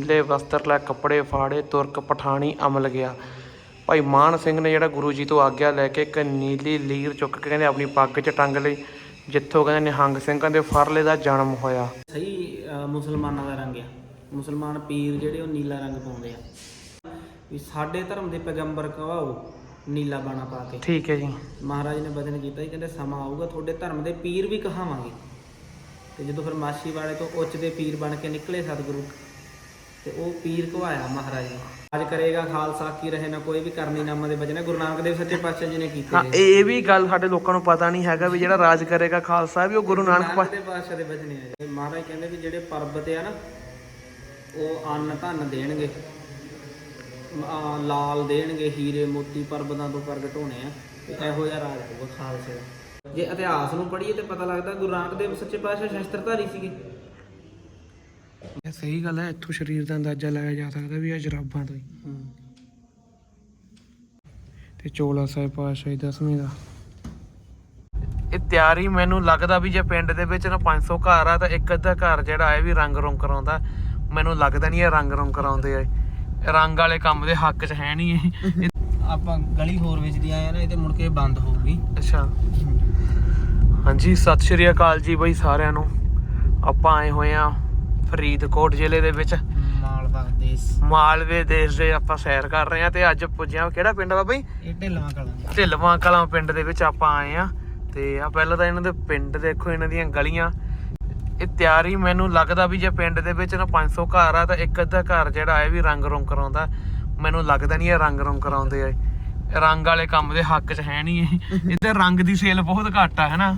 ਨੀਲੇ ਵਸਤਰ ਲੈ ਕੱਪੜੇ ਫਾੜੇ ਤੁਰਕ ਪਠਾਣੀ ਅਮਲ ਗਿਆ। ਭਾਈ ਮਾਨ ਸਿੰਘ ਨੇ ਜਿਹੜਾ ਗੁਰੂ ਜੀ ਤੋਂ ਆਗਿਆ ਲੈ ਕੇ ਇੱਕ ਨੀਲੀ ਲੀਰ ਚੁੱਕ ਕੇ ਕਹਿੰਦੇ ਆਪਣੀ ਪੱਗ 'ਚ ਟੰਗ ਲਈ ਜਿੱਥੋਂ ਕਹਿੰਦੇ ਨਿਹੰਗ ਸਿੰਘਾਂ ਦੇ ਫਰਲੇ ਦਾ ਜਨਮ ਹੋਇਆ। ਸਹੀ ਮੁਸਲਮਾਨਾਂ ਦਾ ਰੰਗ ਆ। ਮੁਸਲਮਾਨ ਪੀਰ ਜਿਹੜੇ ਉਹ ਨੀਲਾ ਰੰਗ ਪਾਉਂਦੇ ਆ। ਵੀ ਸਾਡੇ ਧਰਮ ਦੇ ਪੈਗੰਬਰ ਕਹਾਓ ਨੀਲਾ ਬਾਣਾ ਪਾ ਕੇ। ਠੀਕ ਹੈ ਜੀ। ਮਹਾਰਾਜ ਨੇ ਬਚਨ ਕੀਤਾ ਸੀ ਕਹਿੰਦੇ ਸਮਾਂ ਆਊਗਾ ਤੁਹਾਡੇ ਧਰਮ ਦੇ ਪੀਰ ਵੀ ਕਹਾਵਾਂਗੇ। ਤੇ ਜਦੋਂ ਫਿਰ ਵਾਲੇ ਤੋਂ ਉੱਚ ਦੇ ਪੀਰ ਬਣ ਕੇ ਨਿਕਲੇ ਸਤਿਗੁਰੂ ਤੇ ਉਹ ਪੀਰ ਕਹਾਇਆ ਮਹਾਰਾਜ ਨੇ। ਅੱਜ ਕਰੇਗਾ ਖਾਲਸਾ ਕੀ ਰਹੇ ਨਾ ਕੋਈ ਵੀ ਕਰਨੀ ਨਾਮਾਂ ਦੇ ਹੈ ਗੁਰੂ ਨਾਨਕ ਦੇਵ ਸੱਚੇ ਪਾਤਸ਼ਾਹ ਜੀ ਨੇ ਕੀਤੇ ਹਾਂ। ਇਹ। ਇਹ ਵੀ ਗੱਲ ਸਾਡੇ ਲੋਕਾਂ ਨੂੰ ਪਤਾ ਨਹੀਂ ਹੈਗਾ ਵੀ ਜਿਹੜਾ ਰਾਜ ਕਰੇਗਾ ਖਾਲਸਾ ਵੀ ਉਹ ਗੁਰੂ ਨਾਨਕ ਪਾਤਸ਼ਾਹ ਦੇ ਬਚਨ ਹੈ ਜੀ। ਮਹਾਰਾਜ ਕਹਿੰਦੇ ਵੀ ਜਿਹੜੇ ਪਰਬਤ ਆ ਨਾ ਉਹ ਅੰਨ ਧਨ ਦੇਣਗੇ। ਲਾਲ ਦੇਣਗੇ ਹੀਰੇ ਮੋਤੀ ਪਰਬਤਾਂ ਤੋਂ ਪ੍ਰਗਟ ਹੋਣੇ ਆ। ਤੇ ਇਹੋ ਜਿਹਾ ਰਾਜ ਹੋਊਗਾ ਖਾਲਸੇ ਦਾ। ਜੇ ਇਤਿਹਾਸ ਨੂੰ ਪੜ੍ਹੀਏ ਤੇ ਪਤਾ ਲੱਗਦਾ ਗੁਰੂ ਨਾਨਕ ਦੇਵ ਸੱਚੇ ਪਾਤਸ਼ਾਹ ਸ਼ਸਤਰਧਾਰੀ ਸੀਗੇ। ਸਹੀ ਗੱਲ ਹੈ ਇੱਥੋਂ ਸਰੀਰ ਦਾ ਅੰਦਾਜ਼ਾ ਲਾਇਆ ਜਾ ਸਕਦਾ ਵੀ ਇਹ ਜਰਾਬਾਂ ਤੋਂ ਹੀ। ਤੇ ਚੋਲਾ ਸਾਹਿਬ ਪਾਤਸ਼ਾਹੀ ਦਸਵੀਂ ਦਾ। ਇਹ ਤਿਆਰੀ ਮੈਨੂੰ ਲੱਗਦਾ ਵੀ ਜੇ ਪਿੰਡ ਦੇ ਵਿੱਚ ਨਾ 500 ਘਰ ਆ ਤਾਂ ਇੱਕ ਅੱਧਾ ਘਰ ਜਿਹੜਾ ਹੈ ਵੀ ਰੰਗ ਰੋਂ ਕਰਾਉਂਦਾ। ਮੈਨੂੰ ਲੱਗਦਾ ਨਹੀਂ ਇਹ ਰੰਗ ਰੋਂ ਕਰਾਉਂਦੇ ਆ। ਰੰਗ ਵਾਲੇ ਕੰਮ ਦੇ ਹੱਕ 'ਚ ਹੈ ਨਹੀਂ ਇਹ। ਇਹ- ਆਪਾਂ ਗਲੀ ਹੋਰ ਵੇਚਦੀ ਆਏ ਆ ਨਾ ਇਹ ਤੇ ਮੁੜ ਕੇ ਬੰਦ ਹੋਊਗੀ। ਅੱਛਾ। ਹਾਂਜੀ ਸਤਿ ਸ਼੍ਰੀ ਅਕਾਲ ਜੀ ਬਈ ਸਾਰਿਆਂ ਨੂੰ। ਆਪਾਂ ਆਏ ਹੋਏ ਆ ਫਰੀਦਕੋਟ ਜ਼ਿਲ੍ਹੇ ਦੇ ਵਿੱਚ। ਮਾਲਵਾ ਦੇਸ਼। ਮਾਲਵੇ ਦੇਸ਼ ਦੇ ਆਪਾਂ ਸੈਰ ਕਰ ਰਹੇ ਆ ਤੇ ਅੱਜ ਪੁੱਜਿਆ ਕਿਹੜਾ ਪਿੰਡ ਆ ਬਈ ਇਹ ਢਿੱਲਵਾਂ ਕਲਾਂ ਢਿਲਵਾਂ ਕਲਾਂ ਪਿੰਡ ਦੇ ਵਿੱਚ ਆਪਾਂ ਆਏ ਆ ਤੇ ਆ ਪਹਿਲਾਂ ਤਾਂ ਇਹਨਾਂ ਦੇ ਪਿੰਡ ਦੇਖੋ ਇਹਨਾਂ ਦੀਆਂ ਗਲੀਆਂ। ਇਹ ਤਿਆਰੀ ਮੈਨੂੰ ਲੱਗਦਾ ਵੀ ਜੇ ਪਿੰਡ ਦੇ ਵਿੱਚ ਨਾ 500 ਘਰ ਆ ਤਾਂ ਇੱਕ ਅੱਧਾ ਘਰ ਜਿਹੜਾ ਹੈ ਵੀ ਰੰਗ ਰੋਂ ਕਰਾਉਂਦਾ। ਮੈਨੂੰ ਲੱਗਦਾ ਨਹੀਂ ਇਹ ਰੰਗ ਰੋਂ ਕਰਾਉਂਦੇ ਆ। ਰੰਗ ਵਾਲੇ ਕੰਮ ਦੇ ਹੱਕ 'ਚ ਹੈ ਨਹੀਂ ਇਹ। ਇੱਧਰ ਰੰਗ ਦੀ ਸੇਲ ਬਹੁਤ ਘੱਟ ਆ ਹੈਨਾ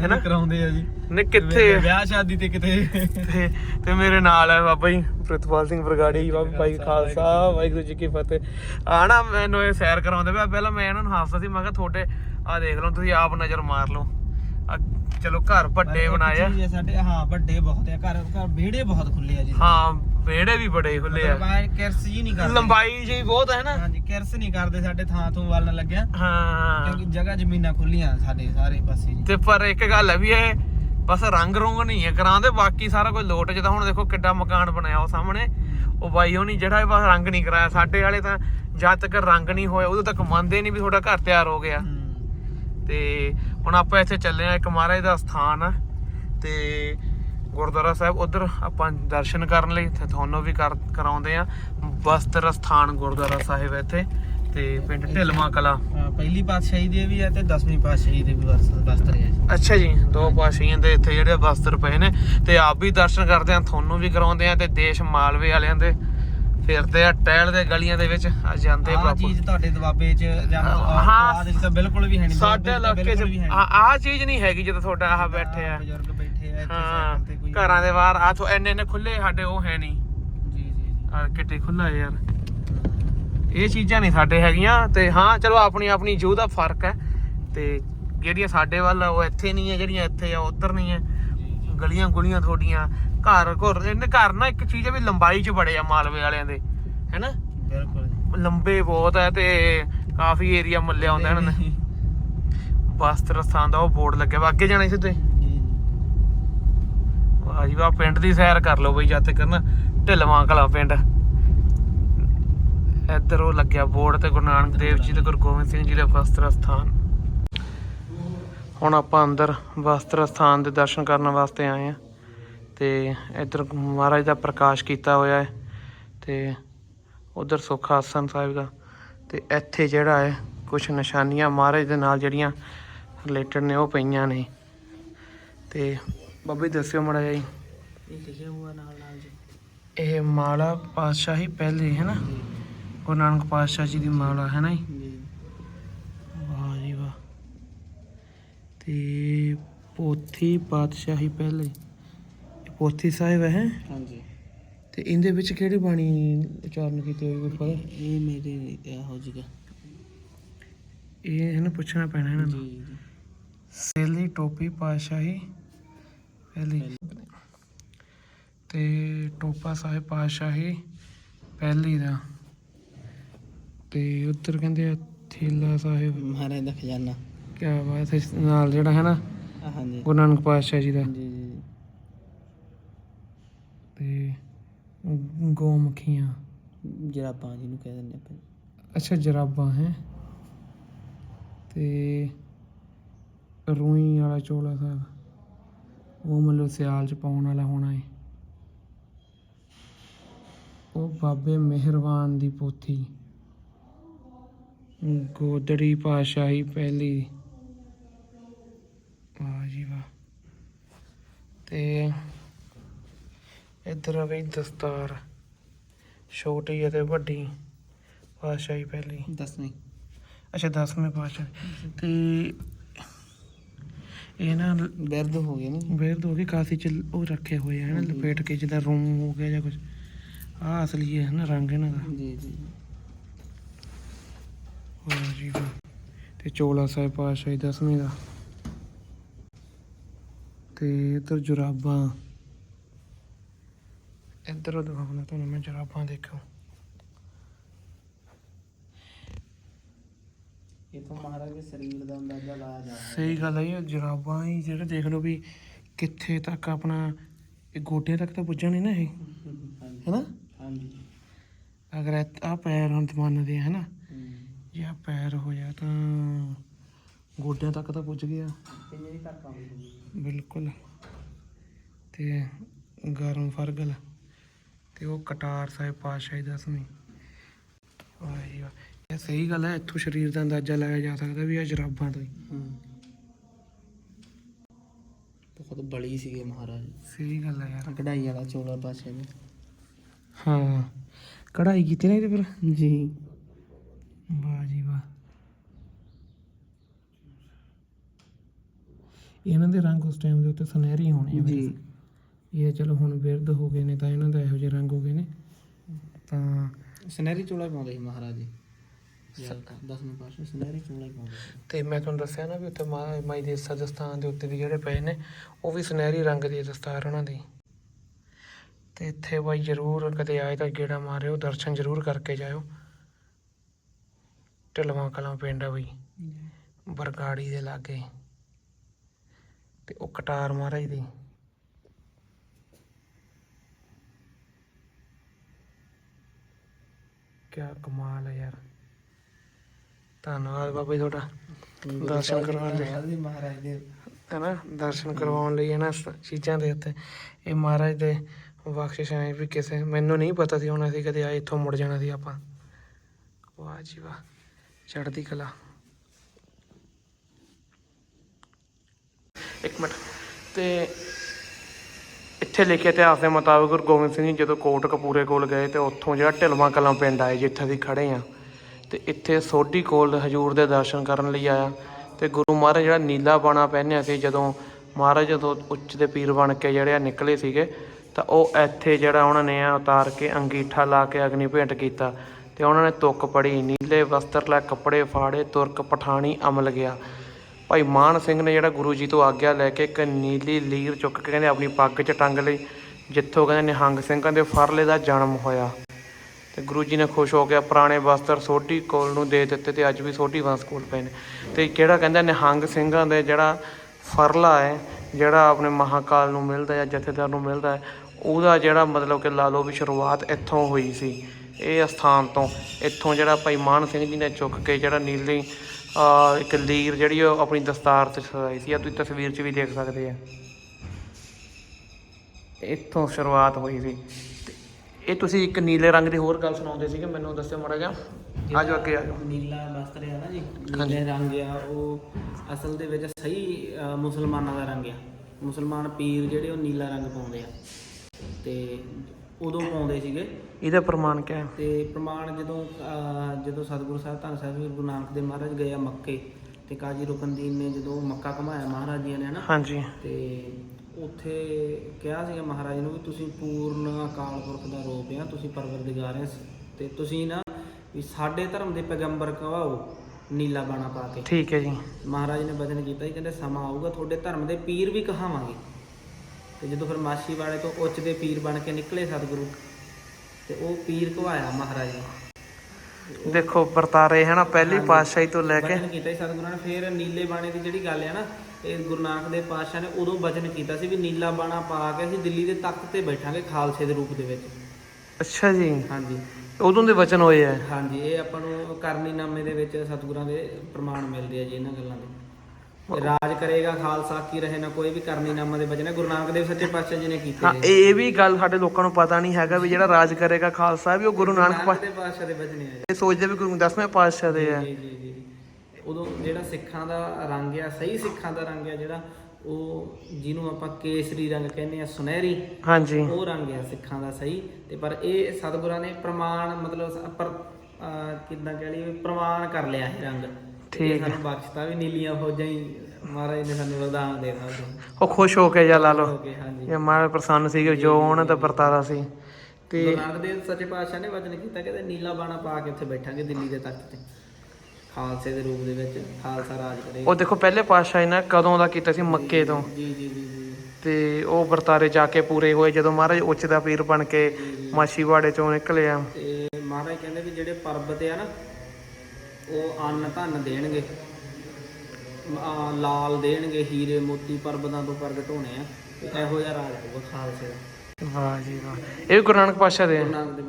ਹੈਨਾ? ਕਰਾਉਂਦੇ ਆ ਜੀ। ਨੇ ਕਿੱਥੇ? ਵਿਆਹ ਸ਼ਾਦੀ ਤੇ ਕਿਤੇ। ਤੇ ਤੇ ਮੇਰੇ ਨਾਲ ਹੈ ਬਾਬਾ ਜੀ ਪ੍ਰਿਤਪਾਲ ਸਿੰਘ ਬਰਗਾੜੀ ਬਾਬਾ ਭਾਈ ਖਾਲਸਾ ਵਾਹਿਗੁਰੂ ਜੀ ਕੀ ਫਤਿਹ। ਆ ਨਾ ਮੈਨੂੰ ਇਹ ਸੈਰ ਕਰਾਉਂਦੇ ਪਿਆ ਪਹਿਲਾਂ ਮੈਂ ਇਹਨਾਂ ਨੂੰ ਹੱਸਦਾ ਸੀ ਮੈਂ ਕਿਹਾ ਤੁਹਾਡੇ ਆ ਦੇਖ ਲਓ ਤੁਸੀਂ ਆਪ ਨਜ਼ਰ ਮਾਰ ਲਓ। ਆਹ ਚਲੋ ਘਰ ਵੱਡੇ ਬਣਾਏ ਆ। ਸਾਡੇ ਹਾਂ ਵੱਡੇ ਬਹੁਤ ਆ। ਘਰ ਘਰ ਵਿਹੜੇ ਬਹੁਤ ਖੁੱਲੇ ਆ ਜੀ। ਹਾਂ ਵਿਹੜੇ ਵੀ ਬੜੇ ਖੁੱਲੇ ਆ। ਲੰਬਾਈ ਕਿਰਸ ਜੀ ਨਹੀਂ ਕਰਦੇ। ਲੰਬਾਈ ਜੀ ਬਹੁਤ ਹੈ ਨਾ। ਹਾਂਜੀ ਕਿਰਸ ਨਹੀਂ ਕਰਦੇ ਸਾਡੇ ਥਾਂ ਤੋਂ ਵੱਲ ਲੱਗਿਆ। ਹਾਂ। ਕਿਉਂਕਿ ਜਗ੍ਹਾ ਜ਼ਮੀਨਾਂ ਖੁੱਲੀਆਂ ਸਾਡੇ ਸਾਰੇ ਪਾਸੇ ਜੀ। ਤੇ ਪਰ ਇੱਕ ਗੱਲ ਹੈ ਵੀ ਇਹ ਬਸ ਰੰਗ ਰੋਂਗ ਨਹੀਂ ਹੈ। ਕਰਾਉਂਦੇ ਬਾਕੀ ਸਾਰਾ ਕੁਝ ਲੋਟ ਜਿੱਦਾਂ ਹੁਣ ਦੇਖੋ ਕਿੱਡਾ ਮਕਾਨ ਬਣਾਇਆ ਉਹ ਸਾਹਮਣੇ। ਉਹ ਬਾਈ ਉਹ ਨਹੀਂ ਜਿਹੜਾ ਬਸ ਰੰਗ ਨਹੀਂ ਕਰਾਇਆ। ਸਾਡੇ ਵਾਲੇ ਤਾਂ ਜਦ ਤੱਕ ਰੰਗ ਨਹੀਂ ਹੋਇਆ ਉਦੋਂ ਤੱਕ ਮੰਨਦੇ ਨਹੀਂ ਵੀ ਤੁਹਾਡਾ ਘਰ ਤਿਆਰ ਹੋ ਗਿਆ। ਤੇ ਹੁਣ ਆਪਾਂ ਇੱਥੇ ਚੱਲੇ ਆ ਇੱਕ ਮਹਾਰਾਜ ਦਾ ਸਥਾਨ ਆ। ਤੇ ਗੁਰਦੁਆਰਾ ਸਾਹਿਬ ਉਧਰ ਆਪਾਂ ਦਰਸ਼ਨ ਕਰਨ ਲਈ ਤੁਹਾਨੂੰ ਵੀ ਕਰ ਕਰਾਉਂਦੇ ਆ ਬਸਤਰ ਸਥਾਨ ਗੁਰਦੁਆਰਾ ਸਾਹਿਬ ਇੱਥੇ ਤੇ ਪਿੰਡ ਢਿਲਮਾ ਕਲਾ ਪਹਿਲੀ ਪਾਤਸ਼ਾਹੀ ਦੇ ਵੀ ਹੈ ਤੇ 10ਵੀਂ ਪਾਤਸ਼ਾਹੀ ਦੇ ਵੀ ਵਸਤਰ ਹੈ ਅੱਛਾ ਜੀ ਦੋ ਪਾਸ਼ੀਆਂ ਦੇ ਇੱਥੇ ਜਿਹੜੇ ਬਸਤਰ ਪਏ ਨੇ ਤੇ ਆਪ ਵੀ ਦਰਸ਼ਨ ਕਰਦੇ ਆ ਤੁਹਾਨੂੰ ਵੀ ਕਰਾਉਂਦੇ ਆ ਤੇ ਦੇਸ਼ ਮਾਲਵੇ ਵਾਲਿਆਂ ਦੇ ਫਿਰਦੇ ਆ ਟਹਿਲ ਦੇ ਗਲੀਆਂ ਦੇ ਵਿੱਚ ਆ ਜਾਂਦੇ ਆਹ ਬਾਪੂ ਚੀਜ਼ ਤੁਹਾਡੇ ਦਬਾਬੇ 'ਚ ਜਾਂ। ਆਹ ਤਾਂ ਬਿਲਕੁਲ ਵੀ ਹੈ ਨਹੀਂ ਸਾਡੇ ਇਲਾਕੇ 'ਚ। ਆ ਚੀਜ਼ ਨਹੀਂ ਹੈਗੀ ਜਦੋਂ ਤੁਹਾਡਾ ਆਹ ਬੈਠੇ ਆ ਬਜ਼ੁਰਗ ਬੈਠੇ ਆ ਇੱਥੇ ਹਾਂ ਸਾਈਕਲ ਤੇ ਕੋਈ ਘਰਾਂ ਦੇ ਬਾਹਰ ਆ ਥੋ ਇੰਨੇ ਇੰਨੇ ਖੁੱਲੇ ਸਾਡੇ ਉਹ ਹੈ ਨਹੀਂ। ਜੀ ਜੀ ਜੀ। ਆ ਕਿੱਡੇ ਖੁੱਲਾ ਯਾਰ। ਇਹ ਚੀਜ਼ਾਂ ਨਹੀਂ ਸਾਡੇ ਹੈਗੀਆਂ ਤੇ ਹਾਂ ਚਲੋ ਆਪਣੀ ਆਪਣੀ ਜੂ ਦਾ ਫ਼ਰਕ ਹੈ ਤੇ ਜਿਹੜੀਆਂ ਸਾਡੇ ਵੱਲ ਆ, ਉਹ ਇੱਥੇ ਨਹੀਂ ਹੈ ਜਿਹੜੀਆਂ ਇੱਥੇ ਆ ਉਧਰ ਨਹੀਂ ਹੈ। ਗਲੀਆਂ ਗੁਲੀਆਂ ਤੁਹਾਡੀਆਂ ਘਰ ਘਰ ਇਹਨੇ ਘਰ ਨਾ ਇੱਕ ਚੀਜ਼ ਹੈ ਵੀ ਲੰਬਾਈ 'ਚ ਬੜੇ ਆ ਮਾਲਵੇ ਵਾਲਿਆਂ ਦੇ ਹੈਨਾ ਬਿਲਕੁਲ ਜੀ। ਲੰਬੇ ਬਹੁਤ ਹੈ ਤੇ ਕਾਫੀ ਏਰੀਆ ਮੱਲਿਆ ਹੁੰਦਾ ਇਹਨਾਂ ਨੇ। ਬਸਤਰ ਸਥਾਨ ਦਾ ਉਹ ਬੋਰਡ ਲੱਗਿਆ ਵਾ ਅੱਗੇ ਜਾਣਾ ਸੀ ਤੇ ਜੀ ਜੀ ਵਾਹ ਪਿੰਡ ਦੀ ਸੈਰ ਕਰ ਲਓ ਬਈ ਜਦ ਤੱਕ ਨਾ ਢਿਲਵਾਂ ਕਲਾ ਪਿੰਡ। ਇੱਧਰ ਉਹ ਲੱਗਿਆ ਬੋਰਡ ਤੇ ਗੁਰੂ ਨਾਨਕ ਦੇਵ ਜੀ ਤੇ ਗੁਰੂ ਗੋਬਿੰਦ ਸਿੰਘ ਜੀ ਦਾ ਵਸਤਰ ਸਥਾਨ। ਹੁਣ ਆਪਾਂ ਅੰਦਰ ਵਸਤਰ ਸਥਾਨ ਦੇ ਦਰਸ਼ਨ ਕਰਨ ਵਾਸਤੇ ਆਏ ਆ ਤੇ ਇੱਧਰ ਮਹਾਰਾਜ ਦਾ ਪ੍ਰਕਾਸ਼ ਕੀਤਾ ਹੋਇਆ ਹੈ ਤੇ ਉਧਰ ਸੁੱਖ ਆਸਨ ਸਾਹਿਬ ਦਾ ਤੇ ਇੱਥੇ ਜਿਹੜਾ ਹੈ ਕੁਝ ਨਿਸ਼ਾਨੀਆਂ ਮਹਾਰਾਜ ਦੇ ਨਾਲ ਜਿਹੜੀਆਂ ਰਿਲੇਟਡ ਨੇ ਉਹ ਪਈਆਂ ਨੇ ਤੇ ਬੱਬੀ ਦੱਸਿਓ ਮੜਾ ਜੀ। ਇਹ ਲਿਖਿਆ ਹੋਇਆ ਨਾਲ ਨਾਲ ਜੀ। ਇਹ ਮਾਲਾ ਪਾਤਸ਼ਾਹੀ ਪਹਿਲੇ ਹੈ ਨਾ ਗੁਰੂ ਨਾਨਕ ਪਾਤਸ਼ਾਹ ਜੀ ਦੀ ਮਾਲਾ ਹੈ ਨਾ ਜੀ। ਵਾਹ ਜੀ ਵਾਹ। ਤੇ ਪੋਥੀ ਪਾਤਸ਼ਾਹੀ ਪਹਿਲੇ। ਇਹ ਪੋਥੀ ਸਾਹਿਬ ਹੈ ਹਾਂਜੀ। ਤੇ ਇਹਦੇ ਵਿੱਚ ਕਿਹੜੀ ਬਾਣੀ ਉਚਾਰਨ ਕੀਤੀ ਹੋਈ ਕੋਈ ਪਤਾ ਇਹ ਮੇਰੇ ਤੇ ਹੋ ਜੂਗਾ ਇਹ ਇਹਨੂੰ ਪੁੱਛਣਾ ਪੈਣਾ ਇਹਨਾਂ ਨੂੰ। ਜੀ ਜੀ। ਸੇਲੀ ਟੋਪੀ ਪਾਤਸ਼ਾਹੀ ਪਹਿਲੀ। ਤੇ ਟੋਪਾ ਸਾਹਿਬ ਪਾਤਸ਼ਾਹੀ ਪਹਿਲੀ ਦਾ। ਤੇ ਉੱਧਰ ਕਹਿੰਦੇ ਆ ਥੇਲਾ ਸਾਹਿਬ। ਮਹਾਰਾਜ ਦਾ ਖਜ਼ਾਨਾ। ਕਿਆ ਬਾਤ ਹੈ ਨਾਲ ਜਿਹੜਾ ਹੈ ਨਾ ਹਾਂਜੀ। ਗੁਰੂ ਨਾਨਕ ਪਾਤਸ਼ਾਹ ਜੀ ਦਾ। ਜੀ ਜੀ। ਤੇ ਗੋਮਖੀਆਂ। ਜਰਾਬਾਂ ਜਿਹਨੂੰ ਕਹਿ ਦਿੰਦੇ ਆਪਾਂ ਅੱਛਾ ਜਰਾਬਾਂ ਹੈ। ਤੇ ਰੂਈ ਵਾਲਾ ਚੋਲਾ ਸਾਹਿਬ। ਉਹ ਮਤਲਬ ਸਿਆਲ ਚ ਪਾਉਣ ਵਾਲਾ ਹੋਣਾ ਹੈ ਉਹ ਬਾਬੇ ਮਿਹਰਬਾਨ ਦੀ ਪੋਥੀ। ਗੋਦੜੀ ਪਾਸ਼ਾਹੀ ਪਹਿਲੀ। ਵਾਹ ਜੀ ਵਾਹ। ਤੇ ਇੱਧਰ ਆ ਗਈ ਦਸਤਾਰ। ਛੋਟੀ ਅਤੇ ਵੱਡੀ। ਪਾਤਸ਼ਾਹੀ ਪਹਿਲੀ। ਦਸਵੀਂ। ਅੱਛਾ 10ਵੇਂ ਪਾਤਸ਼ਾਹ। ਤੇ ਇਹ ਨਾ ਬਿਰਧ ਹੋ ਗਏ ਨਾ ਬੇਰਦ ਹੋ ਗਈ ਕਾਸੀ ਚ ਉਹ ਰੱਖੇ ਹੋਏ ਆ ਨਾ ਲਪੇਟ ਕੇ ਜਿੱਦਾਂ ਰੂਮ ਹੋ ਗਿਆ ਜਾਂ ਕੁਝ ਆ ਅਸਲੀ ਹੈ ਨਾ ਰੰਗ ਇਹਨਾਂ ਦਾ। ਜੀ ਜੀ। ਵਾਹ ਜੀ ਵਾਹ। ਤੇ ਚੋਲਾ ਸਾਹਿਬ ਪਾਤਸ਼ਾਹੀ 10ਵੇਂ ਦਾ। ਤੇ ਇੱਧਰ ਜੁਰਾਬਾਂ। ਇੱਧਰ ਦਿਖਾਉਣਾ ਤੁਹਾਨੂੰ ਮੈਂ ਜੁਰਾਬਾਂ ਦੇਖੋ। ਇਹ ਤੋਂ ਮਹਾਰਾਜ ਦੇ ਸਰੀਰ ਦਾ ਅੰਦਾਜ਼ਾ ਲਾਇਆ ਜਾ ਸਹੀ ਗੱਲ ਹੈ ਇਹ ਜੁਰਾਬਾਂ ਹੀ ਜਿਹੜੇ ਦੇਖ ਲਓ ਵੀ ਕਿੱਥੇ ਤੱਕ ਆਪਣਾ ਇਹ ਗੋਡਿਆਂ ਤੱਕ ਤਾਂ ਪੁੱਜਣ ਨਹੀਂ ਨਾ ਇਹ। ਹਾਂਜੀ। ਹੈਨਾ? ਹਾਂਜੀ। ਅਗਰ ਆ ਪੈਰ ਹੁਣ ਮੰਨਦੇ ਆ ਹੈਨਾ? ਜੇ ਆ ਪੈਰ ਹੋਇਆ ਤਾਂ ਗੋਡਿਆਂ ਤੱਕ ਤਾਂ ਪੁੱਜ ਗਿਆ। ਤੱਕ ਆਉਂਦੀ ਬਿਲਕੁਲ। ਤੇ ਗਰਮ ਫਰਗਲ। ਤੇ ਉਹ ਕਟਾਰ ਸਾਹਿਬ ਪਾਤਸ਼ਾਹੀ ਦਸਵੀਂ ਵਾਹ ਜੀ ਵਾਹ ਸਹੀ ਗੱਲ ਹੈ ਇੱਥੋਂ ਸਰੀਰ ਦਾ ਅੰਦਾਜ਼ਾ ਲਾਇਆ ਜਾ ਸਕਦਾ ਵੀ ਆ ਜਰਾਬਾਂ ਤੋਂ ਹੀ। ਬਹੁਤ ਬੜੀ ਸੀਗੇ ਮਹਾਰਾਜ। ਸਹੀ ਗੱਲ ਹੈ ਯਾਰ। ਕਢਾਈ ਵਾਲਾ ਚੋਲਾ ਪਾਸੇ ਨੇ ਹਾਂ ਕਢਾਈ ਕੀਤੀ ਨਾ ਇਹਦੇ ਪਰ ਜੀ। ਵਾਹ ਜੀ ਵਾਹ। ਇਹਨਾਂ ਦੇ ਰੰਗ ਉਸ ਟਾਈਮ ਦੇ ਉੱਤੇ ਸੁਨਹਿਰੀ ਹੋਣੇ ਆ ਜੀ। ਇਹ ਚਲੋ ਹੁਣ ਬਿਰਧ ਹੋ ਗਏ ਨੇ ਤਾਂ ਇਹਨਾਂ ਦਾ ਇਹੋ ਜਿਹੇ ਰੰਗ ਹੋ ਗਏ ਨੇ। ਤਾਂ ਸੁਨਹਿਰੀ ਚੋਲਾ ਪਾਉਂਦੇ ਸੀ ਮਹਾਰਾਜ ਜੀ। ਤੇ ਮੈਂ ਤੁਹਾਨੂੰ ਦੱਸਿਆ ਨਾ ਵੀ ਉੱਥੇ ਮਾ- ਮਾਈ ਦੇ ਸਜਸਥਾਨ ਦੇ ਉੱਤੇ ਵੀ ਜਿਹੜੇ ਪਏ ਨੇ ਉਹ ਵੀ ਸੁਨਹਿਰੀ ਰੰਗ ਦੀ ਦਸਤਾਰ ਉਹਨਾਂ ਦੀ। ਤੇ ਇੱਥੇ ਬਾਈ ਜ਼ਰੂਰ ਕਦੇ ਆਏ ਤਾਂ ਗੇੜਾ ਮਾਰਿਓ ਦਰਸ਼ਨ ਜ਼ਰੂਰ ਕਰਕੇ ਜਾਇਓ। ਢਲਵਾਂ ਕਲਾਂ ਪਿੰਡ ਆ ਬਈ ਬਰਗਾੜੀ ਦੇ ਲਾਗੇ। ਤੇ ਉਹ ਕਟਾਰ ਮਹਾਰਾਜ ਦੀ। ਕਿਆ ਕਮਾਲ ਹੈ ਯਾਰ। ਧੰਨਵਾਦ ਬਾਬਾ ਜੀ ਤੁਹਾਡਾ। ਦਰਸ਼ਨ ਕਰਵਾਉਣ ਲਈ। ਮਹਾਰਾਜ ਦੇ ਮਹਾਰਾਜ ਦੇ ਹੈਨਾ ਦਰਸ਼ਨ ਕਰਵਾਉਣ ਲਈ ਇਹਨਾਂ ਚੀਜ਼ਾਂ ਦੇ ਉੱਤੇ। ਇਹ ਮਹਾਰਾਜ ਦੇ ਬਖਸ਼ਿਸ਼ ਹੈ ਵੀ ਕਿਸੇ ਮੈਨੂੰ ਨਹੀਂ ਪਤਾ ਸੀ ਹੁਣ ਅਸੀਂ ਕਦੇ ਆਏ ਇੱਥੋਂ ਮੁੜ ਜਾਣਾ ਸੀ ਆਪਾਂ। ਵਾਹ ਜੀ ਵਾਹ ਚੜ੍ਹਦੀ ਕਲਾ। ਇੱਕ ਮਿੰਟ। ਤੇ ਇੱਥੇ ਲਿਖੇ ਇਤਿਹਾਸ ਦੇ ਮੁਤਾਬਕ ਗੁਰੂ ਗੋਬਿੰਦ ਸਿੰਘ ਜੀ ਜਦੋਂ ਕੋਟ ਕਪੂਰੇ ਕੋਲ ਗਏ ਤੇ ਉੱਥੋਂ ਜਿਹੜਾ ਢਿਲਵਾਂ ਕਲਾਂ ਪਿੰਡ ਆਏ ਜਿੱਥੇ ਅਸੀਂ ਖੜੇ ਆ ਤੇ ਇੱਥੇ ਸੋਢੀ ਕੋਲ ਹਜੂਰ ਦੇ ਦਰਸ਼ਨ ਕਰਨ ਲਈ ਆਇਆ ਤੇ ਗੁਰੂ ਮਹਾਰਾਜ ਜਿਹੜਾ ਨੀਲਾ ਬਾਣਾ ਪਹਿਨਿਆ ਸੀ, ਜਦੋਂ ਮਹਾਰਾਜ ਜਦੋਂ ਉੱਚ ਦੇ ਪੀਰ ਬਣ ਕੇ ਜਿਹੜੇ ਆ ਨਿਕਲੇ ਸੀਗੇ, ਤਾਂ ਉਹ ਇੱਥੇ ਜਿਹੜਾ ਉਹਨਾਂ ਨੇ ਆ ਉਤਾਰ ਕੇ ਅੰਗੀਠਾ ਲਾ ਕੇ ਅਗਨੀ ਭੇਂਟ ਕੀਤਾ ਤੇ ਉਹਨਾਂ ਨੇ ਤੁੱਕ ਪੜੀ ਨੀਲੇ ਵਸਤਰ ਲੈ ਕੱਪੜੇ ਫਾੜੇ, ਤੁਰਕ ਪਠਾਣੀ ਅਮਲ ਗਿਆ। ਭਾਈ ਮਾਨ ਸਿੰਘ ਨੇ ਜਿਹੜਾ ਗੁਰੂ ਜੀ ਤੋਂ ਆਗਿਆ ਲੈ ਕੇ ਇੱਕ ਨੀਲੀ ਲੀਰ ਚੁੱਕ ਕੇ ਕਹਿੰਦੇ ਆਪਣੀ ਪੱਗ 'ਚ ਟੰਗ ਲਈ, ਜਿੱਥੋਂ ਕਹਿੰਦੇ ਨਿਹੰਗ ਸਿੰਘਾਂ ਦੇ ਫਰਲੇ ਦਾ ਜਨਮ ਹੋਇਆ। ਤੇ ਗੁਰੂ ਜੀ ਨੇ ਖੁਸ਼ ਹੋ ਗਿਆ ਪੁਰਾਣੇ ਵਸਤਰ ਸੋਢੀ ਕੋਲ ਨੂੰ ਦੇ ਦਿੱਤੇ ਤੇ ਅੱਜ ਵੀ ਸੋਢੀ ਵੰਸ ਕੋਲ ਪਏ ਨੇ। ਤੇ ਕਿਹੜਾ ਕਹਿੰਦਾ ਨਿਹੰਗ ਸਿੰਘਾਂ ਦੇ ਜਿਹੜਾ ਫਰਲਾ ਹੈ, ਜਿਹੜਾ ਆਪਣੇ ਮਹਾਕਾਲ ਨੂੰ ਮਿਲਦਾ ਹੈ, ਜਥੇਦਾਰ ਨੂੰ ਮਿਲਦਾ ਹੈ, ਉਹਦਾ ਜਿਹੜਾ ਮਤਲਬ ਕਿ ਲਾ ਲਓ ਵੀ ਸ਼ੁਰੂਆਤ ਇੱਥੋਂ ਹੋਈ ਸੀ। ਇਹ ਸਥਾਨ ਤੋਂ ਇੱਥੋਂ ਜਿਹੜਾ ਭਾਈ ਮਾਨ ਸਿੰਘ ਜੀ ਨੇ ਚੁੱਕ ਕੇ ਜਿਹੜਾ ਨੀਲੀ ਇੱਕ ਲੀਰ ਜਿਹੜੀ ਉਹ ਆਪਣੀ ਦਸਤਾਰ ਤੇ ਸਜਾਈ ਸੀ। ਆ ਤੁਸੀਂ ਤਸਵੀਰ 'ਚ ਵੀ ਦੇਖ ਸਕਦੇ ਆ। ਇੱਥੋਂ ਸ਼ੁਰੂਆਤ ਹੋਈ ਸੀ। ਇਹ ਤੁਸੀਂ ਇੱਕ ਨੀਲੇ ਰੰਗ ਦੀ ਹੋਰ ਗੱਲ ਸੁਣਾਉਂਦੇ ਸੀਗੇ ਮੈਨੂੰ ਦੱਸਿਓ ਮਾੜਾ ਜਿਹਾ। ਆਜੋ ਅੱਗੇ ਆਜੋ। ਨੀਲਾ ਵਸਤਰ ਆ ਨਾ ਜੀ ਨੀਲੇ ਰੰਗ ਆ ਉਹ ਅਸਲ ਦੇ ਵਿੱਚ ਸਹੀ ਅ, ਮੁਸਲਮਾਨਾਂ ਦਾ ਰੰਗ ਆ। ਮੁਸਲਮਾਨ ਪੀਰ ਜਿਹੜੇ ਉਹ ਨੀਲਾ ਰੰਗ ਪਾਉਂਦੇ ਆ। ਤੇ ਉਦੋਂ ਪਾਉਂਦੇ ਸੀਗੇ। ਇਹਦਾ ਪ੍ਰਮਾਣ ਕਿਆ ਹੈ? ਤੇ ਪ੍ਰਮਾਣ ਜਦੋਂ ਅ, ਜਦੋਂ ਸਤਿਗੁਰੂ ਸਾਹਿਬ ਧੰਨ ਸਾਹਿਬ ਸ੍ਰੀ ਗੁਰੂ ਨਾਨਕ ਦੇਵ ਮਹਾਰਾਜ ਗਏ ਆ ਮੱਕੇ ਤੇ ਕਾਜੀ ਰੁਕਨਦੀਨ ਨੇ ਜਦੋਂ ਮੱਕਾ ਘਮਾਇਆ ਮਹਾਰਾਜ ਜੀ ਨੇ ਨਾ ਹਾਂਜੀ। ਤੇ ਉੱਥੇ ਕਿਹਾ ਸੀਗਾ ਮਹਾਰਾਜ ਨੂੰ ਵੀ ਤੁਸੀਂ ਪੂਰਨ ਅਕਾਲ ਪੁਰਖ ਦਾ ਰੂਪ ਆ ਤੁਸੀਂ ਪਰਵਰਦਿਗਾਰ ਆ ਤੇ ਤੁਸੀਂ ਨਾ ਵੀ ਸਾਡੇ ਧਰਮ ਦੇ ਪੈਗੰਬਰ ਕਹਾਓ ਨੀਲਾ ਬਾਣਾ ਪਾ ਕੇ। ਠੀਕ ਹੈ ਜੀ। ਮਹਾਰਾਜ ਨੇ ਬਚਨ ਕੀਤਾ ਸੀ ਕਹਿੰਦੇ ਸਮਾਂ ਆਊਗਾ ਤੁਹਾਡੇ ਧਰਮ ਦੇ ਪੀਰ ਵੀ ਕਹਾਵਾਂਗੇ। ਤੇ ਜਦੋਂ ਫਿਰ ਮਾਛੀ ਵਾਲੇ ਤੋਂ ਉੱਚ ਦੇ ਪੀਰ ਬਣ ਕੇ ਨਿਕਲੇ ਸਤਿਗੁਰੂ ਤੇ ਉਹ ਪੀਰ ਕਹਾਇਆ ਮਹਾਰਾਜ ਨੇ। ਦੇਖੋ ਵਰਤਾਰੇ ਹੈ ਨਾ ਪਹਿਲੀ। ਪਾਤਸ਼ਾਹੀ ਤੋਂ ਲੈ ਕੇ ਬਚਨ ਕੀਤਾ ਸੀ ਸਤਿਗੁਰਾਂ ਨੇ। ਫਿਰ ਨੀਲੇ ਬਾਣੇ ਦੀ ਜਿਹੜੀ ਗੱਲ ਹੈ ਨਾ ਇਹ ਗੁਰੂ ਨਾਨਕ ਦੇਵ ਪਾਤਸ਼ਾਹ ਨੇ ਉਦੋਂ ਬਚਨ ਕੀਤਾ ਸੀ ਵੀ ਨੀਲਾ ਬਾਣਾ ਪਾ ਕੇ ਅਸੀਂ ਦਿੱਲੀ ਦੇ ਤਖਤ ਤੇ ਬੈਠਾਂਗੇ ਖਾਲਸੇ ਦੇ ਰੂਪ ਦੇ ਵਿੱਚ। ਅੱਛਾ ਜੀ। ਹਾਂਜੀ। ਉਦੋਂ ਦੇ ਵਚਨ ਹੋਏ ਆ। ਹਾਂਜੀ ਇਹ ਆਪਾਂ ਨੂੰ ਕਰਨੀ ਨਾਮੇ ਦੇ ਵਿੱਚ ਸਤਿਗੁਰਾਂ ਦੇ ਪ੍ਰਮਾਣ ਮਿਲਦੇ ਆ ਜੀ ਇਹਨਾਂ ਗੱਲਾਂ ਦੇ। ਰਾਜ ਕਰੇਗਾ ਖਾਲਸਾ ਕੀ ਰਹੇ ਨਾ ਕੋਈ ਵੀ ਕਰਨੀ ਨਾਮਾ ਦੇ ਹੈ ਗੁਰੂ ਨਾਨਕ ਦੇਵ ਸੱਚੇ ਪਾਤਸ਼ਾਹ ਜੀ ਨੇ ਕੀਤੇ ਹਾਂ ਨੇ। ਇਹ ਇਹ ਵੀ ਗੱਲ ਸਾਡੇ ਲੋਕਾਂ ਨੂੰ ਪਤਾ ਨਹੀਂ ਹੈਗਾ ਵੀ ਜਿਹੜਾ ਰਾਜ ਕਰੇਗਾ ਖਾਲਸਾ ਵੀ ਉਹ ਗੁਰੂ ਨਾਨਕ ਪਾਤਸ਼ਾਹ ਦੇ ਹੈ ਜੀ। ਇਹ ਸੋਚਦੇ ਵੀ ਗੁਰੂ ਦਸਵੇਂ ਪਾਤਸ਼ਾਹ ਦੇ ਆ। ਜੀ ਜੀ ਜੀ ਉਦੋਂ ਜਿਹੜਾ ਸਿੱਖਾਂ ਦਾ ਰੰਗ ਆ ਸਹੀ ਸਿੱਖਾਂ ਦਾ ਰੰਗ ਆ ਜਿਹੜਾ ਉਹ ਜਿਹਨੂੰ ਆਪਾਂ ਕੇਸਰੀ ਰੰਗ ਕਹਿੰਦੇ ਆ ਸੁਨਹਿਰੀ ਹਾਂਜੀ। ਉਹ ਰੰਗ ਆ ਸਿੱਖਾਂ ਦਾ ਸਹੀ। ਤੇ ਪਰ ਇਹ ਸਤਿਗੁਰਾਂ ਨੇ ਪ੍ਰਮਾਣ ਮਤਲਬ ਪਰ ਕਿੱਦਾਂ ਕਹਿ ਲਈਏ ਪ੍ਰਮਾਣ ਕਰ ਲਿਆ ਇਹ ਰੰਗ। ਠੀਕ ਸਾਨੂੰ ਬਖਸ਼ਤਾ ਵੀ ਨੀਲੀਆਂ ਫੌਜਾਂ ਹੀ ਮਹਾਰਾਜ ਨੇ ਸਾਨੂੰ ਵਰਦਾਨ ਦੇ ਦਿੱਤਾ ਉਹ ਖੁਸ਼ ਹੋ ਕੇ ਜਾ ਲਾ ਹਾਂਜੀ। ਇਹ ਮਾਰੇ ਪ੍ਰਸੰਨ ਸੀਗੇ ਜੋ ਉਹਨਾਂ ਦਾ ਵਰਤਾਰਾ ਸੀ। ਤੇ ਗੁਰੂ ਨਾਨਕ ਦੇਵ ਸੱਚੇ ਪਾਤਸ਼ਾਹ ਨੇ ਵਚਨ ਕੀਤਾ ਕਿ ਨੀਲਾ ਬਾਣਾ ਪਾ ਕੇ ਉੱਥੇ ਬੈਠਾਂਗੇ ਦਿੱਲੀ ਦੇ ਤਖਤ ਤੇ। ਖਾਲਸੇ ਦੇ ਰੂਪ ਦੇ ਵਿੱਚ ਖਾਲਸਾ ਰਾਜ ਕਰੇਗਾ ਉਹ ਦੇਖੋ ਪਹਿਲੇ ਪਾਤਸ਼ਾਹ ਨੇ ਕਦੋਂ ਦਾ ਕੀਤਾ ਸੀ? ਮੱਕੇ ਤੋਂ। ਜੀ ਜੀ ਜੀ ਜੀ ਤੇ ਉਹ ਵਰਤਾਰੇ ਜਾ ਕੇ ਪੂਰੇ ਹੋਏ ਜਦੋਂ ਮਹਾਰਾਜ ਉੱਚ ਦਾ ਪੀਰ ਬਣ ਕੇ ਮਾਛੀਵਾੜੇ ਚੋਂ ਨਿਕਲੇ ਆ। ਤੇ ਮਹਾਰਾਜ ਕਹਿੰਦੇ ਵੀ ਜਿਹੜੇ ਪਰਬਤ ਆ ਨਾ ਉਹ ਅੰਨ ਧਨ ਦੇਣਗੇ। ਲਾਲ ਦੇਣਗੇ ਹੀਰੇ ਮੋਤੀ ਪਰਬਤਾਂ ਤੋਂ ਪ੍ਰਗਟ ਹੋਣੇ ਆ। ਤੇ ਇਹੋ ਜਿਹਾ ਰਾਜ ਹੋਊਗਾ ਖਾਲਸੇ ਦਾ। ਵਾਹ ਜੀ ਵਾਹ। ਇਹ ਵੀ ਗੁਰੂ ਨਾਨਕ ਪਾਤਸ਼ਾਹ ਦੇ ਆ। ਗੁਰੂ ਨਾਨਕ ਦੇ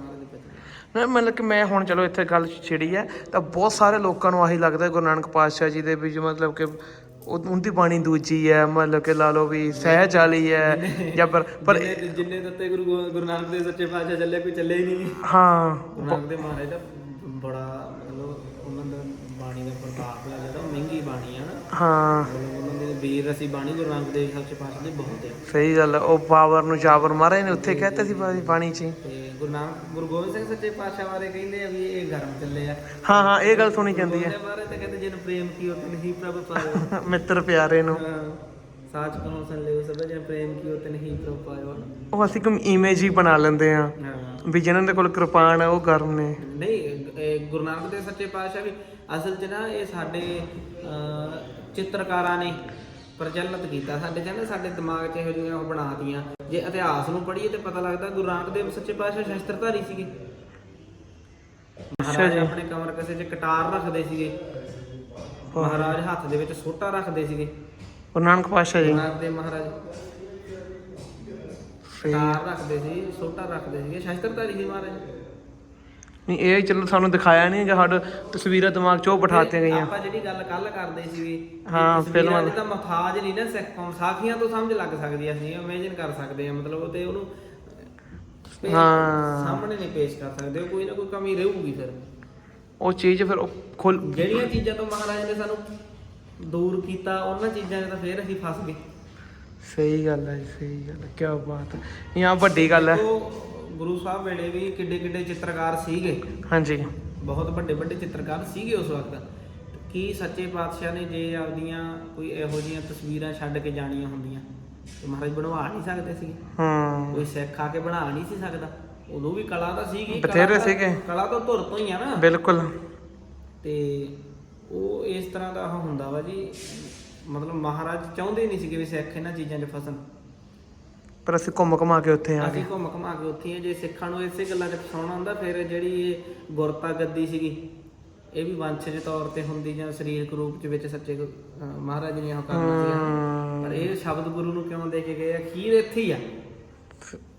ਨਾ ਮਤਲਬ ਕਿ ਮੈਂ ਹੁਣ ਚਲੋ ਇੱਥੇ ਗੱਲ ਛਿੜੀ ਹੈ ਤਾਂ ਬਹੁਤ ਸਾਰੇ ਲੋਕਾਂ ਨੂੰ ਆਹੀ ਲੱਗਦਾ ਗੁਰੂ ਨਾਨਕ ਪਾਤਸ਼ਾਹ ਜੀ ਦੇ ਵਿੱਚ ਮਤਲਬ ਕਿ ਉਹ ਉਹਦੀ ਬਾਣੀ ਦੂਜੀ ਹੈ ਮਤਲਬ ਕਿ ਲਾ ਲਓ ਵੀ ਸਹਿਜ ਵਾਲੀ ਹੈ ਜਾਂ ਪਰ ਪਰ ਜਿੰਨੇ ਦਿੱਤੇ ਗੁਰੂ ਗੁਰੂ ਨਾਨਕ ਦੇ ਸੱਚੇ ਪਾਤਸ਼ਾਹ ਚੱਲੇ ਕੋਈ ਚੱਲੇ ਹੀ ਨਹੀਂ। ਹਾਂ। ਗੁਰੂ ਨਾਨਕ ਦੇ ਮਹਾਰਾਜ ਦਾ ਬੜਾ ਹਾਂ। ਮਤਲਬ ਉਹਨਾਂ ਦੇ ਵੀਰ ਰਸੀ ਬਾਣੀ ਗੁਰੂ ਨਾਨਕ ਦੇਵ ਸੱਚੇ ਪਾਤਸ਼ਾਹ ਦੇ ਬਹੁਤ ਆ। ਸਹੀ ਗੱਲ ਹੈ ਉਹ ਪਾਵਰ ਨੂੰ ਜਾਬਰ ਮਹਾਰਾਜ ਨੇ ਉੱਥੇ ਕਹਿਤਾ ਸੀ ਬਾਣੀ- ਬਾਣੀ 'ਚ ਹੀ। ਤੇ ਗੁਰੂ ਨਾਨਕ ਗੁਰੂ ਗੋਬਿੰਦ ਸਿੰਘ ਸੱਚੇ ਪਾਤਸ਼ਾਹ ਬਾਰੇ ਕਹਿੰਦੇ ਆ ਵੀ ਇਹ ਗਰਮ ਚੱਲੇ ਆ। ਹਾਂ ਹਾਂ ਇਹ ਗੱਲ ਸੁਣੀ ਜਾਂਦੀ ਹੈ ਉਹਦੇ ਬਾਰੇ ਤਾਂ ਕਹਿੰਦੇ ਜਿਹਨੂੰ ਪ੍ਰੇਮ ਕੀ ਉਹ ਨਹੀਂ ਪ੍ਰਭ ਪਾਇਓ। ਮਿੱਤਰ ਪਿਆਰੇ ਨੂੰ। ਹਾਂ, ਸਾਚ ਕਨੋ ਸੰ ਲਿਓ ਸਭ ਜਿਹਨੂੰ ਪ੍ਰੇਮ ਕੀ ਉਹ ਨਹੀਂ ਪ੍ਰਭ ਪਾਇਓ। ਉਹ ਅਸੀਂ ਕੋਈ ਇਮੇਜ ਹੀ ਬਣਾ ਲੈਂਦੇ ਆ ਹਾਂ। ਵੀ ਜਿਨ੍ਹਾਂ ਦੇ ਕੋਲ ਕਿਰਪਾਨ ਹੈ ਉਹ ਗਰਮ ਨੇ। ਨਹੀਂ ਇਹ ਗੁਰੂ ਨਾਨਕ ਦੇਵ ਸੱਚੇ ਪਾਤਸ਼ਾਹ ਵੀ ਅਸਲ 'ਚ ਨਾ ਇਹ ਸਾਡੇ ਅਹ, ਚਿੱਤਰਕਾਰਾਂ ਨੇ ਪ੍ਰਚਲਿਤ ਕੀਤਾ। ਸਾਡੇ ਕਹਿੰਦੇ ਸਾਡੇ ਦਿਮਾਗ 'ਚ ਇਹੋ ਜਿਹੀਆਂ ਉਹ ਬਣਾਤੀਆਂ ਜੇ ਇਤਿਹਾਸ ਨੂੰ ਪੜ੍ਹੀਏ ਤੇ ਪਤਾ ਲੱਗਦਾ ਗੁਰੂ ਨਾਨਕ ਦੇਵ ਸੱਚੇ ਪਾਤਸ਼ਾਹ ਸ਼ਸਤਰਧਾਰੀ ਸੀਗੇ। ਮਹਾਰਾਜ ਆਪਣੇ ਕਮਰ ਕਸੇ 'ਚ ਕਟਾਰ ਰੱਖਦੇ ਸੀਗੇ। ਮਹਾਰਾਜ ਹੱਥ ਦੇ ਵਿੱਚ ਸੋਟਾ ਰੱਖਦੇ ਸੀਗੇ। ਗੁਰੂ ਨਾਨਕ ਪਾਤਸ਼ਾਹ ਜੀ। ਨਾਨਕ ਦੇਵ ਮਹਾਰਾਜ ਕਟਾਰ ਰੱਖਦੇ ਸੀ ਸੋਟਾ ਰੱਖਦੇ ਸੀਗੇ। ਸ਼ਸਤਰਧਾਰੀ ਸੀ ਮਹਾਰਾਜ। ਨਹੀਂ ਇਹ ਚਲੋ ਸਾਨੂੰ ਦਿਖਾਇਆ ਨਹੀਂ ਜਾਂ ਸਾਡੇ ਤਸਵੀਰਾਂ ਦਿਮਾਗ 'ਚ ਉਹ ਬਿਠਾਤੀਆਂ ਗਈਆਂ। ਆਪਾਂ ਜਿਹੜੀ ਗੱਲ ਕੱਲ ਕਰਦੇ ਸੀਗੇ ਹਾਂ, ਫਿਲਮਾਂ ਦੀ ਤਾਂ ਮਥਾਜ ਨਹੀਂ ਨਾ ਸਿੱਖ ਸਾਖੀਆਂ ਤੋਂ ਸਮਝ ਲੱਗ ਸਕਦੀ ਆ ਅਸੀਂ ਇਮੇਜਿਨ ਕਰ ਸਕਦੇ ਆ ਮਤਲਬ ਉਹ ਤੇ ਉਹਨੂੰ ਹਾਂ। ਸਾਹਮਣੇ ਨਹੀਂ ਪੇਸ਼ ਕਰ ਸਕਦੇ ਕੋਈ ਨਾ ਕੋਈ ਕਮੀ ਰਹੂਗੀ ਫਿਰ। ਉਹ ਚੀਜ਼ ਫਿਰ ਉਹ ਖੁੱਲ ਜਿਹੜੀਆਂ ਚੀਜ਼ਾਂ ਤੋਂ ਮਹਾਰਾਜ ਨੇ ਸਾਨੂੰ ਦੂਰ ਕੀਤਾ ਉਹਨਾਂ ਚੀਜ਼ਾਂ 'ਚ ਤਾਂ ਫੇਰ ਅਸੀਂ ਫਸ ਗਏ। ਸਹੀ ਗੱਲ ਹੈ ਸਹੀ ਗੱਲ ਕੀ ਬਾਤ ਹੈ ਇਹ ਆ ਵੱਡੀ ਗੱਲ ਹੈ ਗੁਰੂ ਸਾਹਿਬ ਵੇਲੇ ਵੀ ਕਿੱਡੇ ਕਿੱਡੇ ਚਿੱਤਰਕਾਰ ਸੀਗੇ। ਹਾਂਜੀ। ਬਹੁਤ ਵੱਡੇ ਵੱਡੇ ਚਿੱਤਰਕਾਰ ਸੀਗੇ ਉਸ ਵਕਤ। ਕੀ ਸੱਚੇ ਪਾਤਸ਼ਾਹ ਨੇ ਜੇ ਆਪਦੀਆਂ ਕੋਈ ਇਹੋ ਜਿਹੀਆਂ ਤਸਵੀਰਾਂ ਛੱਡ ਕੇ ਜਾਣੀਆਂ ਹੁੰਦੀਆਂ? ਤੇ ਮਹਾਰਾਜ ਬਣਵਾ ਨਹੀਂ ਸਕਦੇ ਸੀ ਹੂੰ। ਕੋਈ ਸਿੱਖ ਆ ਕੇ ਬਣਾ ਨਹੀਂ ਸੀ ਸਕਦਾ। ਉਦੋਂ ਵੀ ਕਲਾ ਤਾਂ ਸੀਗੀ ਬਥੇਰੇ ਸੀਗੇ। ਕਲਾ ਤਾਂ ਧੁਰ ਤੋਂ ਹੀ ਆ ਨਾ। ਬਿਲਕੁਲ। ਤੇ ਉਹ ਇਸ ਤਰ੍ਹਾਂ ਦਾ ਹੁੰਦਾ ਵਾ ਜੀ ਮਤਲਬ ਮਹਾਰਾਜ ਚਾਹੁੰਦੇ ਨਹੀਂ ਸੀਗੇ ਵੀ ਸਿੱਖ ਇਹਨਾਂ ਚੀਜ਼ਾਂ 'ਚ ਫਸਣ। ਪਰ ਅਸੀਂ ਘੁੰਮ ਘੁਮਾ ਕੇ ਉੱਥੇ ਆ ਗਏ। ਅਸੀਂ ਘੁੰਮ ਘੁਮਾ ਕੇ ਉੱਥੇ ਹੀ ਆ। ਜੇ ਸਿੱਖਾਂ ਨੂੰ ਇਸੇ ਗੱਲਾਂ 'ਚ ਫਸਾਉਣਾ ਹੁੰਦਾ ਫਿਰ ਜਿਹੜੀ ਇਹ ਗੁਰਤਾ ਗੱਦੀ ਸੀਗੀ ਇਹ ਵੀ ਵੰਸ਼ਜ ਤੌਰ ਤੇ ਹੁੰਦੀ ਜਾਂ ਸਰੀਰਕ ਰੂਪ 'ਚ ਵਿੱਚ ਸੱਚੇ ਅਹ ਮਹਾਰਾਜ ਨੇ ਉਹ ਕਰਨਾ ਸੀ ਪਰ ਇਹ ਸ਼ਬਦ ਗੁਰੂ ਨੂੰ ਕਿਉਂ ਦੇ ਕੇ ਗਏ ਅਖੀਰ ਇੱਥੇ ਹੀ ਆ।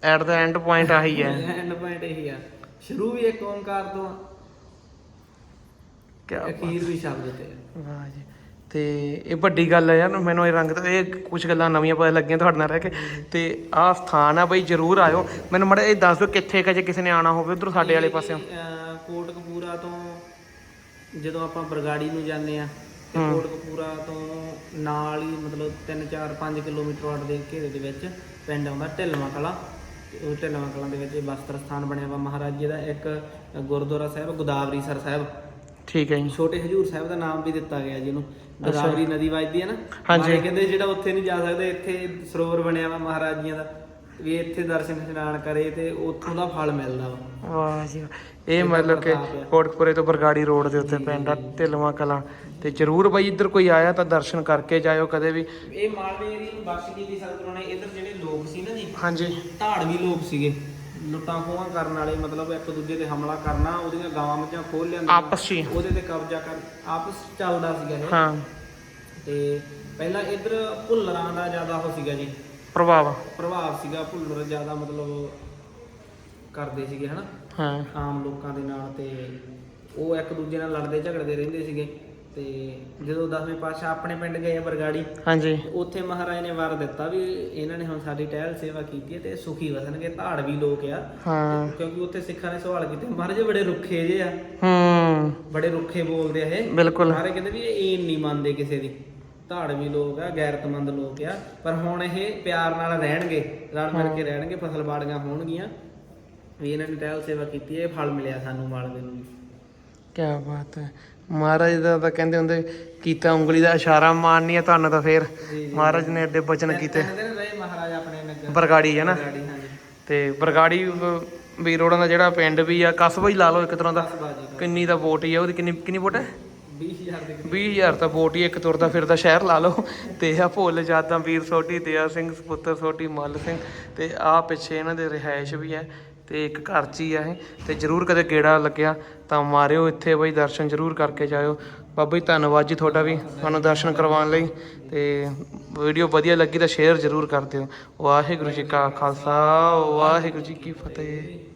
ਐਟ ਦਾ ਐਂਡ ਪੁਆਇੰਟ ਆਹੀ ਹੈ। ਐਂਡ ਪੁਆਇੰਟ ਇਹੀ ਆ। ਸ਼ੁਰੂ ਵੀ ਇੱਕ ਓੰਕਾਰ ਤੋਂ ਆ, ਕੀ ਅਖੀਰ ਵੀ ਸ਼ਬਦ ਤੇ ਆ। ਵਾਹ ਜੀ। ਤੇ ਇਹ ਵੱਡੀ ਗੱਲ ਹੈ ਯਾਰ ਮੈਨੂੰ ਇਹ ਰੰਗ ਤਾਂ ਇਹ ਕੁਝ ਗੱਲਾਂ ਨਵੀਆਂ ਪਤਾ ਲੱਗੀਆਂ ਤੁਹਾਡੇ ਨਾਲ ਰਹਿ ਕੇ। ਤੇ ਆਹ ਸਥਾਨ ਆ ਬਈ ਜਰੂਰ ਆਇਓ। ਮੈਨੂੰ ਮੜਾ ਇਹ ਦੱਸ ਦਿਓ ਕਿੱਥੇ ਕਿ ਜੇ ਕਿਸੇ ਨੇ ਆਣਾ ਹੋਵੇ ਉਧਰ ਸਾਡੇ ਵਾਲੇ ਪਾਸਿਓਂ। ਅਹ ਕੋਟਕਪੂਰਾ ਤੋਂ ਜਦੋਂ ਆਪਾਂ ਬਰਗਾੜੀ ਨੂੰ ਜਾਂਦੇ ਆ ਤੇ ਕੋਟਕਪੂਰਾ ਤੋਂ ਨਾਲ ਹੀ ਮਤਲਬ 3 4 5 ਕਿਲੋਮੀਟਰ ਵਾਟ ਦੇ ਘੇਰੇ ਦੇ ਵਿੱਚ ਪਿੰਡ ਆਉਂਦਾ ਢਿਲਵਾਂ ਕਲਾ। ਉਹ ਢਿਲਵਾਂ ਕਲਾਂ ਦੇ ਵਿੱਚ ਇਹ ਬਸਤਰ ਸਥਾਨ ਬਣਿਆ ਵਾ ਮਹਾਰਾਜ ਜੀ ਦਾ ਇੱਕ ਗੁਰਦੁਆਰਾ ਸਾਹਿਬ ਗੋਦਾਵਰੀਸਰ ਸਾਹਿਬ। ਠੀਕ ਹੈ ਜੀ। ਛੋਟੇ ਹਜੂਰ ਸਾਹਿਬ ਦਾ ਨਾਮ ਵੀ ਦਿੱਤਾ ਗਿਆ ਜਿਹਨੂੰ ਗੋਦਾਵਰੀ ਨਦੀ ਵਜਦੀ ਹੈ ਨਾ। ਹਾਂਜੀ। ਕਹਿੰਦੇ ਜਿਹੜਾ ਉੱਥੇ ਨਹੀਂ ਜਾ ਸਕਦੇ ਇੱਥੇ ਸਰੋਵਰ ਬਣਿਆ ਵਾ ਮਹਾਰਾਜ ਜੀਆਂ ਦਾ। ਵੀ ਇੱਥੇ ਦਰਸ਼ਨ ਇਸ਼ਨਾਨ ਕਰੇ ਤੇ ਉੱਥੋਂ ਦਾ ਫਲ ਮਿਲਦਾ ਵਾ। ਵਾਹ ਜੀ ਵਾਹ। ਇਹ ਮਤਲਬ ਕਿ ਕੋਟਕਪੁਰੇ ਤੋਂ ਬਰਗਾੜੀ ਰੋਡ ਦੇ ਉੱਤੇ ਆ ਢਿਲਵਾਂ ਕਲਾਂ। ਤੇ ਜਰੂਰ ਬਈ ਇੱਧਰ ਕੋਈ ਆਇਆ ਤਾਂ ਦਰਸ਼ਨ ਕਰਕੇ ਜਾਇਓ ਕਦੇ ਵੀ। ਇਹ ਮਾਲਵੇ ਨੂੰ ਬਖਸ਼ ਕੀਤੀ ਸਤਿਗੁਰਾਂ ਨੇ। ਇਧਰ ਜਿਹੜੇ ਲੋਕ ਸੀ ਨਾ ਜੀ ਹਾਂਜੀ। ਧਾੜਵੀ ਲੋਕ ਸੀਗੇ। ਲੁੱਟਾਂ ਖੋਹਾਂ ਕਰਨ ਵਾਲੇ ਮਤਲਬ ਇੱਕ ਦੂਜੇ ਤੇ ਹਮਲਾ ਕਰਨਾ ਉਹਦੀਆਂ ਗਾਵਾਂ ਮੱਝਾਂ ਖੋਲ ਲਿਆਂਦੀਆਂ ਆਪਸ 'ਚ ਹੀ। ਉਹਦੇ ਤੇ ਕਬਜ਼ਾ ਕਰ ਆਪਸ 'ਚ ਚੱਲਦਾ ਸੀਗਾ ਇਹ। ਹਾਂ। ਤੇ ਪਹਿਲਾਂ ਇਧਰ ਭੁੱਲਰਾਂ ਦਾ ਜ਼ਿਆਦਾ ਉਹ ਸੀਗਾ ਜੀ। ਪ੍ਰਭਾਵ। ਪ੍ਰਭਾਵ ਸੀਗਾ ਭੁੱਲਰ ਜ਼ਿਆਦਾ ਮਤਲਬ ਕਰਦੇ ਸੀਗੇ ਹਨਾ? ਹਾਂ। ਆਮ ਲੋਕਾਂ ਦੇ ਨਾਲ ਤੇ ਉਹ ਇੱਕ ਦੂਜੇ ਨਾਲ ਲੜਦੇ ਝਗੜਦੇ ਰਹਿੰਦੇ ਸੀਗੇ। ਤੇ ਜਦੋਂ ਦਸਵੇਂ ਪਾਤਸ਼ਾਹ ਆਪਣੇ ਪਿੰਡ ਗਏ ਬਰਗਾੜੀ ਹਾਂਜੀ। ਉੱਥੇ ਮਹਾਰਾਜ ਨੇ ਵਰ ਦਿੱਤਾ ਵੀ ਇਹਨਾਂ ਨੇ ਹੁਣ ਸਾਡੀ ਟਹਿਲ ਸੇਵਾ ਕੀਤੀ ਹੈ ਤੇ ਸੁਖੀ ਵਸਣਗੇ ਧਾੜਵੀ ਲੋਕ ਆ। ਹਾਂ। ਕਿਉਂਕਿ ਉੱਥੇ ਸਿੱਖਾਂ ਨੇ ਸਵਾਲ ਕੀਤੇ ਮਹਾਰਾਜ ਬੜੇ ਰੁੱਖੇ ਜੇ ਆ। ਹੂੰ। ਬੜੇ ਰੁੱਖੇ ਬੋਲਦੇ ਆ ਇਹ। ਬਿਲਕੁਲ। ਮਹਾਰਾਜ ਕਹਿੰਦੇ ਵੀ ਇਹ ਈਨ ਨਹੀਂ ਮੰਨਦੇ ਕਿਸੇ ਦੀ। ਧਾੜਵੀ ਲੋਕ ਆ ਗੈਰਤਮੰਦ ਲੋਕ ਆ ਪਰ ਹੁਣ ਇਹ ਪਿਆਰ ਨਾਲ ਰਹਿਣਗੇ ਰਲ ਮਿਲ ਕੇ ਰਹਿਣਗੇ ਫਸਲ ਬਾੜੀਆਂ ਹੋਣਗੀਆਂ। ਵੀ ਇਹਨਾਂ ਨੇ ਟਹਿਲ ਸੇਵਾ ਕੀਤੀ ਹੈ ਇਹ ਫਲ ਮਿਲਿਆ ਸਾਨੂੰ ਮਾਲਵੇ ਨੂੰ ਕੀ ਬਾਤ ਹੈ। ਮਹਾਰਾਜ ਦਾ ਤਾਂ ਕਹਿੰਦੇ ਹੁੰਦੇ ਕੀਤਾ ਉਂਗਲੀ ਦਾ ਇਸ਼ਾਰਾ ਮਾਰਨੀ ਹੈ ਤੁਹਾਨੂੰ ਤਾਂ ਫੇਰ। ਮਹਾਰਾਜ ਨੇ ਐਡੇ ਬਚਨ ਕੀਤੇ। ਮਹਾਰਾਜ ਆਪਣੇ ਨਗਰ ਬਰਗਾੜੀ ਹੈ ਨਾ? ਤੇ ਬਰਗਾੜੀ ਵੀ ਰੋਡਾਂ ਦਾ ਜਿਹੜਾ ਪਿੰਡ ਵੀ ਆ ਕਸਬਾ ਹੀ ਲਾ ਲਓ ਇੱਕ ਤਰ੍ਹਾਂ ਦਾ। ਕਿੰਨੀ ਦਾ ਵੋਟ ਹੀ ਆ ਉਹਦੀ ਕਿੰਨੀ ਕਿੰਨੀ ਵੋਟ ਹੈ? 20000 ਦੇ 20000 ਤਾਂ ਵੋਟ ਹੀ ਇੱਕ ਤੁਰਦਾ ਫਿਰਦਾ ਸ਼ਹਿਰ ਲਾ ਲਓ। ਤੇ ਆ ਭੁੱਲ ਜਾਦਾਂ ਵੀਰ ਸੋਢੀ ਦਇਆ ਸਿੰਘ ਸਪੁੱਤਰ ਸੋਢੀ ਮੱਲ ਸਿੰਘ। ਤੇ ਆ ਪਿੱਛੇ ਇਹਨਾਂ ਦੇ ਰਿਹਾਇਸ਼ ਵੀ ਹੈ। ਤੇ ਇੱਕ ਘਰ 'ਚ ਹੀ ਆ ਇਹ। ਤੇ ਜਰੂਰ ਕਦੇ ਗੇੜਾ ਲੱਗਿਆ ਤਾਂ ਮਾਰਿਓ ਇੱਥੇ ਬਈ, ਦਰਸ਼ਨ ਜਰੂਰ ਕਰਕੇ ਜਾਇਓ। ਬਾਬਾ ਜੀ, ਧੰਨਵਾਦ ਜੀ ਤੁਹਾਡਾ ਵੀ ਸਾਨੂੰ ਦਰਸ਼ਨ ਕਰਵਾਉਣ ਲਈ। ਤੇ ਵੀਡੀਓ ਵਧੀਆ ਲੱਗੀ ਤਾਂ ਸ਼ੇਅਰ ਜਰੂਰ ਕਰ ਦਿਓ। ਵਾਹਿਗੁਰੂ ਜੀ ਕਾ ਖਾਲਸਾ, ਵਾਹਿਗੁਰੂ ਜੀ ਕੀ ਫਤਿਹ।